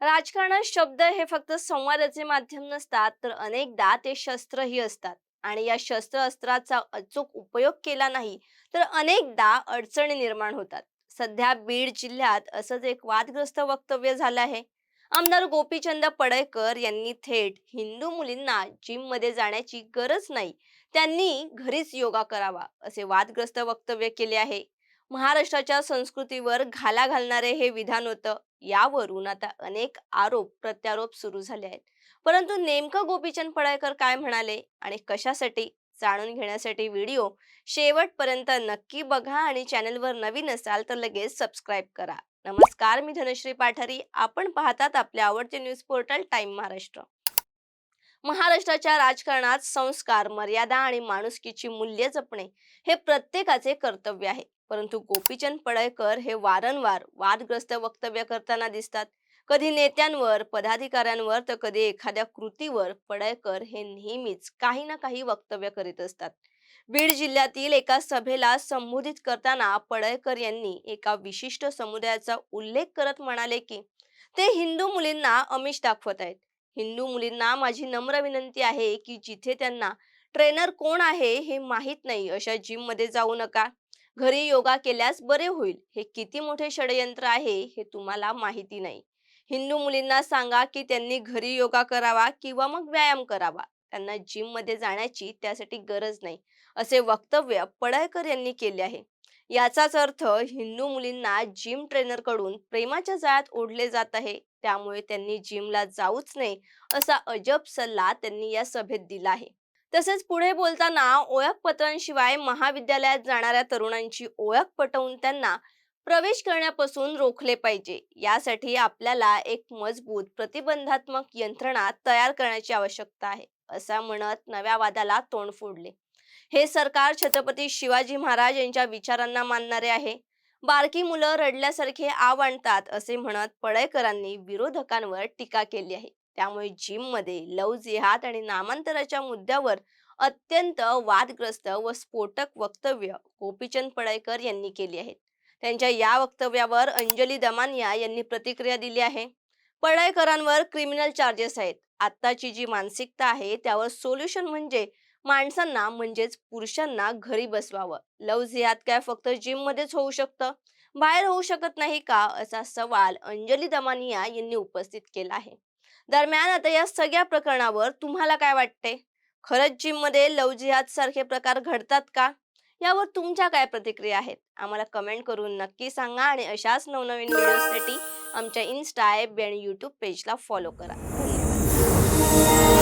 राजकारणात शब्द हे फक्त संवादाचे माध्यम नसतात तर अनेकदा ते शस्त्रही असतात. आणि या शस्त्र अस्त्राचा अचूक उपयोग केला नाही तर अनेकदा अडचणी निर्माण होतात. सध्या बीड जिल्ह्यात असंच एक वादग्रस्त वक्तव्य झालं आहे. आमदार गोपीचंद पडळकर यांनी थेट हिंदू मुलींना जिममध्ये जाण्याची गरज नाही त्यांनी घरीच योगा करावा असे वादग्रस्त वक्तव्य केले आहे. महाराष्ट्राच्या संस्कृतीवर घाला घालणारे हे विधान होतं. यावरून आता अनेक आरोप प्रत्यारोप सुरू झाले आहेत. परंतु नेमकं गोपीचंद पडळकर काय म्हणाले आणि कशासाठी? जाणून घेण्यासाठी व्हिडिओ शेवटपर्यंत नक्की बघा आणि चॅनलवर नवीन असाल तर लगेच सबस्क्राईब करा. नमस्कार मी धनश्री पाठारी. आपण पाहतात आपले आवडते न्यूज पोर्टल टाइम महाराष्ट्र. महाराष्ट्राच्या राजकारणात संस्कार मर्यादा आणि माणुसकीची मूल्य जपणे हे प्रत्येकाचे कर्तव्य आहे. परंतु गोपीचंद पडळकर हे वारंवार वादग्रस्त वक्तव्य करताना दिसतात. कधी नेत्यांवर पदाधिकाऱ्यांवर तर कधी एखाद्या कृतीवर पडळकर हे नेहमीच काही ना काही वक्तव्य करीत असतात. बीड जिल्ह्यातील एका सभेला संबोधित करताना पडळकर यांनी एका विशिष्ट समुदायाचा उल्लेख करत म्हणाले की ते हिंदू मुलींना अमिष दाखवत आहेत. हिंदू मुलींना माझी नम्र विनंती आहे की जिथे त्यांना ट्रेनर कोण आहे हे माहीत नाही अशा जिममध्ये जाऊ नका. घरी योगा केल्यास बरे होईल. हे किती मोठे षडयंत्र आहे हे तुम्हाला माहिती नाही. हिंदू मुलींना सांगा की त्यांनी घरी योगा करावा किंवा मग व्यायाम करावा. त्यांना जिममध्ये जाण्याची त्यासाठी गरज नाही. असे वक्तव्य पडळकर यांनी केले आहे. याचाच अर्थ हिंदू मुलींना जिम ट्रेनरकडून प्रेमाच्या जाळ्यात ओढले जात आहे. त्यामुळे त्यांनी जिमला जाऊच नये असा अजब सल्ला त्यांनी या सभेत दिला आहे. तसेच पुढे बोलताना ओळखपत्रांशिवाय महाविद्यालयात जाणाऱ्या तरुणांची ओळख पटवून त्यांना प्रवेश करण्यापासून रोखले पाहिजे. यासाठी आपल्याला एक मजबूत प्रतिबंधात्मक यंत्रणा तयार करण्याची आवश्यकता आहे असं म्हणत नव्या वादाला तोंड फोडले. हे सरकार छत्रपती शिवाजी महाराज यांच्या विचारांना मानणारे आहे. बारकी मुलं रडल्यासारखे आव आणतात असे म्हणत पळयकरांनी विरोधकांवर टीका केली आहे. त्यामुळे जिममध्ये लव जिहाद आणि नामांतराच्या मुद्द्यावर अत्यंत वादग्रस्त व स्फोटक वक्तव्य गोपीचंद पडळकर यांनी केली आहेत. त्यांच्या या वक्तव्यावर अंजली दमानिया यांनी प्रतिक्रिया दिली आहे. पडळकरांवर क्रिमिनल चार्जेस आहेत. आत्ताची जी मानसिकता आहे त्यावर सोल्युशन म्हणजे माणसांना म्हणजेच पुरुषांना घरी बसवावं. लव जिहाद काय फक्त जिम मध्येच होऊ शकतं? बाहेर होऊ शकत नाही का? असा सवाल अंजली दमानिया यांनी उपस्थित केला आहे. दरम्यान आता या सगळ्या प्रकरणावर तुम्हाला काय वाटते? खरंच जिममध्ये लव जिहाद सारखे प्रकार घडतात का? यावर तुमच्या काय प्रतिक्रिया आहेत? आम्हाला कमेंट करून नक्की सांगा आणि अशाच नवनवीन व्हिडिओसाठी आमच्या इन्स्टा ॲप आणि यूट्यूब पेजला फॉलो करा. धन्यवाद.